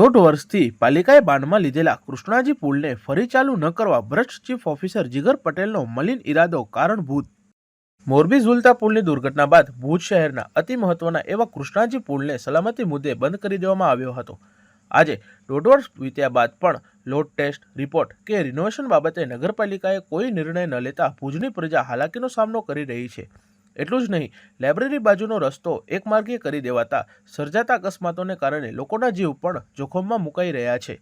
દોઢ વર્ષથી પાલિકાએ બાંધમાં લીધેલા કૃષ્ણાજી પુલને ફરી ચાલુ ન કરવા ભ્રષ્ટ ચીફ ઓફિસર જીગર પટેલનો મલિન ઇરાદો કારણભૂત. મોરબી ઝુલતા પુલની દુર્ઘટના બાદ ભુજ શહેરના અતિ મહત્વના એવા કૃષ્ણાજી પુલને સલામતી મુદ્દે બંધ કરી દેવામાં આવ્યો હતો. આજે દોઢ વર્ષ વીત્યા બાદ પણ લોડ ટેસ્ટ, રિપોર્ટ કે રિનોવેશન બાબતે નગરપાલિકાએ કોઈ નિર્ણય ન લેતા ભુજની પ્રજા હાલાકીનો સામનો કરી રહી છે. એટલું જ નહીં, લાઇબ્રેરી બાજુનો રસ્તો એકમાર્ગીય કરી દેવાતા સર્જાતા અકસ્માતોને કારણે લોકોના જીવ પણ જોખમમાં મુકાઈ રહ્યા છે.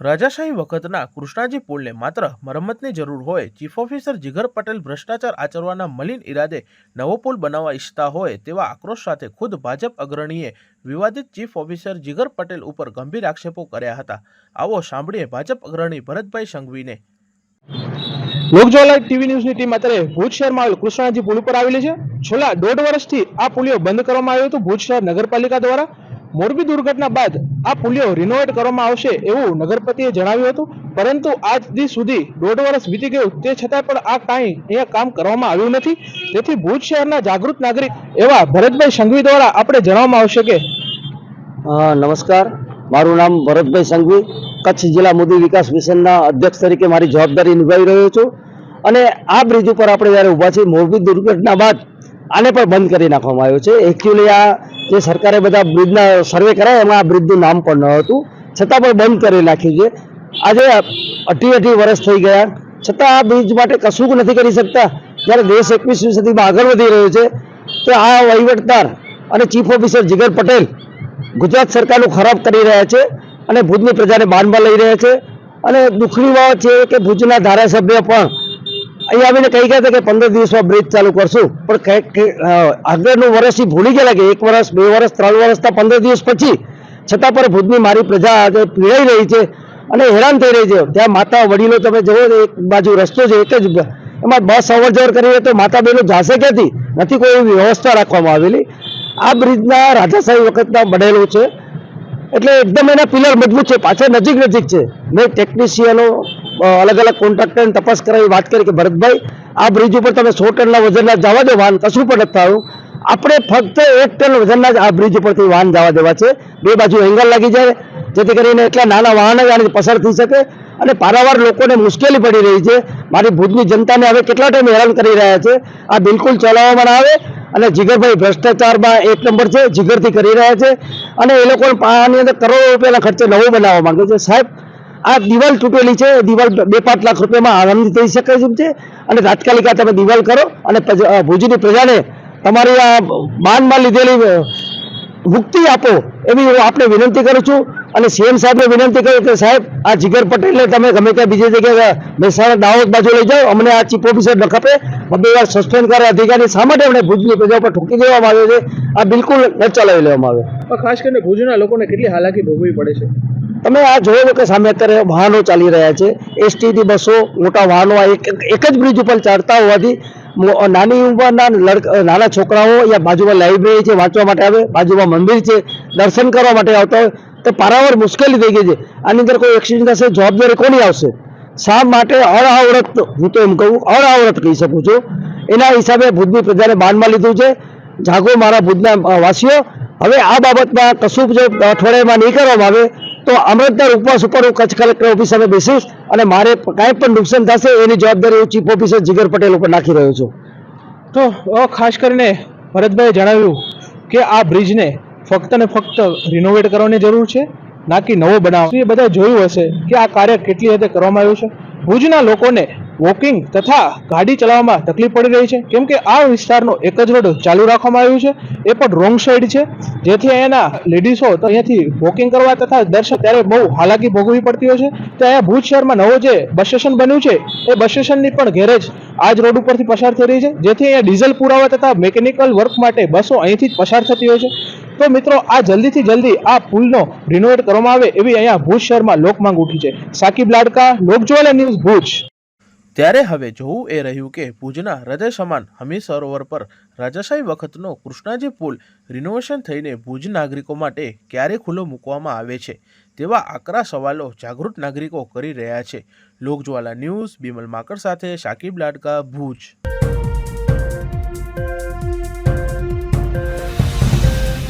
રાજાશાહી વખતના કૃષ્ણાજી પુલને માત્ર મરમ્મતની જરૂર હોય, ચીફ ઓફિસર જીગર પટેલ ભ્રષ્ટાચાર આચરવાના મલિન ઇરાદે નવો પુલ બનાવવા ઈચ્છતા હોય તેવા આક્રોશ સાથે ખુદ ભાજપ અગ્રણીએ વિવાદિત ચીફ ઓફિસર જીગર પટેલ ઉપર ગંભીર આક્ષેપો કર્યા હતા. આવો સાંભળીએ ભાજપ અગ્રણી ભરતભાઈ સંઘવીને. લોકજવાલા ટીવી ન્યૂઝની ટીમ અત્યારે ભુજ શહેરમાં આવેલ કૃષ્ણાજી પુલ ઉપર આવેલી છે. છેલ્લા દોઢ વર્ષથી આ પુલિયો બંધ કરવામાં આવ્યો હતો ભુજ શહેર નગરપાલિકા દ્વારા. મોરબી દુર્ઘટના બાદ આ પુલિયો રિનોવેટ કરવામાં આવશે એવું નગરપતિએ જણાવ્યું હતું. પરંતુ આજ સુધી દોઢ વર્ષ વીતી ગયું તે છતાં પણ આ કાંઈ અહીંયા કામ કરવામાં આવ્યું નથી. તેથી ભુજ શહેરના જાગૃત નાગરિક એવા ભરતભાઈ સંઘવી દ્વારા આપણે જણાવવામાં આવશે કે નમસ્કાર. મારું નામ ભરતભાઈ સંઘવી, કચ્છ જિલ્લા મોદી વિકાસ મિશનના અધ્યક્ષ તરીકે મારી જવાબદારી નિભાવી રહ્યો છું. અને આ બ્રિજ ઉપર આપણે જ્યારે ઊભા છીએ, મોરબી દુર્ઘટના બાદ આને પણ બંધ કરી નાખવામાં આવ્યો છે. એકચ્યુઅલી આ જે સરકારે બધા બ્રિજના સર્વે કરાયા, એમાં આ બ્રિજનું નામ પણ ન હતું. છતાં પણ બંધ કરી નાખ્યું છે. આજે અઢી અઢી વર્ષ થઈ ગયા. છતાં આ બ્રિજ માટે કશું નથી કરી શકતા. જ્યારે દેશ એકવીસમી સદીમાં આગળ વધી રહ્યો છે, તો આ વહીવટદાર અને ચીફ ઓફિસર જીગર પટેલ ગુજરાત સરકારનું ખરાબ કરી રહ્યા છે અને ભુજની પ્રજાને બાનમાં લઈ રહ્યા છે. અને દુઃખની વાત છે કે ભુજના ધારાસભ્ય પણ અહીંયા આવીને કહી ગયા કે પંદર દિવસમાં બ્રિજ ચાલુ કરશું. પણ કંઈક આગળનું વર્ષથી ભૂલી ગયેલા કે એક વર્ષ, બે વર્ષ, ત્રણ વર્ષના પંદર દિવસ પછી. છતાં પણ ભુજની મારી પ્રજા આજે પીડાઈ રહી છે અને હેરાન થઈ રહી છે. ત્યાં માતા વડીલો તમે જુઓ એક બાજુ રસ્તો છે, એક જ એમાં બસ અવર જવર કરીએ તો માતા બહેનો જાશે ક્યાંથી? નથી કોઈ એવી વ્યવસ્થા રાખવામાં આવેલી. આ બ્રિજના રાજાશાહી વખતના બનેલો છે. એટલે એકદમ એના પિલર મજબૂત છે પાછળ નજીક નજીક છે. મેં ટેકનિશિયનો અલગ અલગ કોન્ટ્રાક્ટરને તપાસ કરાવી, વાત કરી કે ભરતભાઈ, આ બ્રિજ ઉપર તમે સો ટનના વજનના જવા દો વાહન કશું પણ નથી થયું. આપણે ફક્ત એક ટન વજનના જ આ બ્રિજ ઉપરથી વાહન જવા દેવા છે. બે બાજુ એંગલ લાગી જાય, જેથી કરીને એટલા નાના વાહનો જ પસાર થઈ શકે. અને પારાવાર લોકોને મુશ્કેલી પડી રહી છે. મારી ભુજની જનતાને હવે કેટલા ટાઈમ હેરાન કરી રહ્યા છે. આ બિલકુલ ચલાવવામાં આવે. અને જીગરભાઈ ભ્રષ્ટાચારમાં એક નંબર છે, જીગરથી કરી રહ્યા છે. અને એ લોકો આની અંદર કરોડો રૂપિયાના ખર્ચે નવું બનાવવા માંગે છે. સાહેબ, આ દિવાલ તૂટેલી છે. દિવાલ બે પાંચ લાખ રૂપિયામાં આરામથી થઈ શકે છે છે. અને તાત્કાલિક તમે દિવાલ કરો અને ભુજની પ્રજાને તમારી આ માનમાં લીધેલી મુક્તિ આપો એવી હું આપણે વિનંતી કરું છું. અને સીએમ સાહેબને વિનંતી કરી કે સાહેબ આ જીગર પટેલને તમે ગમે ત્યાં બીજી જગ્યાએ મહેસાણા દાહોદ બાજુ લઈ જાઓ અમને આ ચીફ ઓફિસર ન ખપે. બબે વાર સસ્પેન્ડ કરે અધિકારી શા માટે અમને ભુજની પ્રજા પર ઠોકી દેવામાં આવ્યો છે? આ બિલકુલ ન ચલાવી લેવામાં આવે. ખાસ કરીને ભુજના લોકોને કેટલી હાલાકી ભોગવવી પડે છે? તમે આ જોયો કે સામે અત્યારે વાહનો ચાલી રહ્યા છે. એસટીની બસો મોટા વાહનો આ એક એક જ બ્રિજ ઉપર ચાલતા હોવાથી નાની ઉંમરના લડક નાના છોકરાઓ યા બાજુમાં લાઇબ્રેરી છે વાંચવા માટે આવે બાજુમાં મંદિર છે દર્શન કરવા માટે આવતા હોય. તો પારાવાર મુશ્કેલી થઈ ગઈ છે. આની અંદર કોઈ એક્સિડન્ટ થશે જવાબદારી કોની આવશે? શા માટે અણઆવડત હું તો એમ કહું અણઆવડત કહી શકું છું. એના હિસાબે ભુજની પ્રજાને બાનમાં લીધું છે. જાગો મારા ભુજના વાસીઓ. હવે આ બાબતમાં કશું જો અઠવાડિયામાં નહીં કરવામાં આવે, તો અમૃતદાર ઉપવાસ ઉપર હું કચ્છ કલેક્ટર ઓફિસ સામે બેસીશ અને મારે કાંઈ પણ નુકસાન થશે, એની જવાબદારી હું ચીફ ઓફિસર જીગર પટેલ ઉપર નાખી રહ્યો છું. તો ખાસ કરીને ભરતભાઈએ જણાવ્યું કે આ બ્રિજને ફક્ત ને ફક્ત રિનોવેટ કરવાની જરૂર છે ના કે નવો બનાવ એ બધા જોયું હશે કે આ કાર્ય કેટલી હદે કરવામાં આવ્યું છે. ભુજના લોકોને વોકિંગ તથા ગાડી ચલાવવામાં તકલીફ પડી રહી છે. કેમ કે આ વિસ્તારનો એક જ રોડ ચાલુ રાખવામાં આવ્યું છે. એ પણ રોંગ સાઈડ છે. જેથી અહીંયાના લેડીઝો તો અહીંયાથી વોકિંગ કરવા તથા દર્શન ત્યારે બહુ હાલાકી ભોગવવી પડતી હોય છે. તો અહીંયા ભુજ શહેરમાં નવો જે બસ સ્ટેશન બન્યું છે, એ બસ સ્ટેશનની પણ ગેરેજ આ જ રોડ ઉપરથી પસાર થઈ રહી છે. જેથી અહીંયા ડીઝલ પુરાવા તથા મેકેનિકલ વર્ક માટે બસો અહીંથી જ પસાર થતી હોય છે. તો મિત્રો, આ જલ્દીથી જલ્દી આ પુલનો રિનોવેટ કરવામાં આવે એવી અહીંયા ભુજ શહેરમાં લોકમાંગ ઉઠી છે. સાકિબ લાડકા, લોકજ્વાલા ન્યૂઝ ભુજ. ત્યારે હવે જોવું એ રહ્યું કે ભુજના હૃદય સમાન હમી સરોવર પર રાજાશાહી વખતનો કૃષ્ણાજી પુલ રિનોવેશન થઈને ભુજ નાગરિકો માટે ક્યારે ખુલ્લો મૂકવામાં આવે છે તેવા આકરા સવાલો જાગૃત નાગરિકો કરી રહ્યા છે. લોકજ્વાલા ન્યૂઝ, બિમલ માકડ સાથે શાકિબ લાડકા, ભુજ.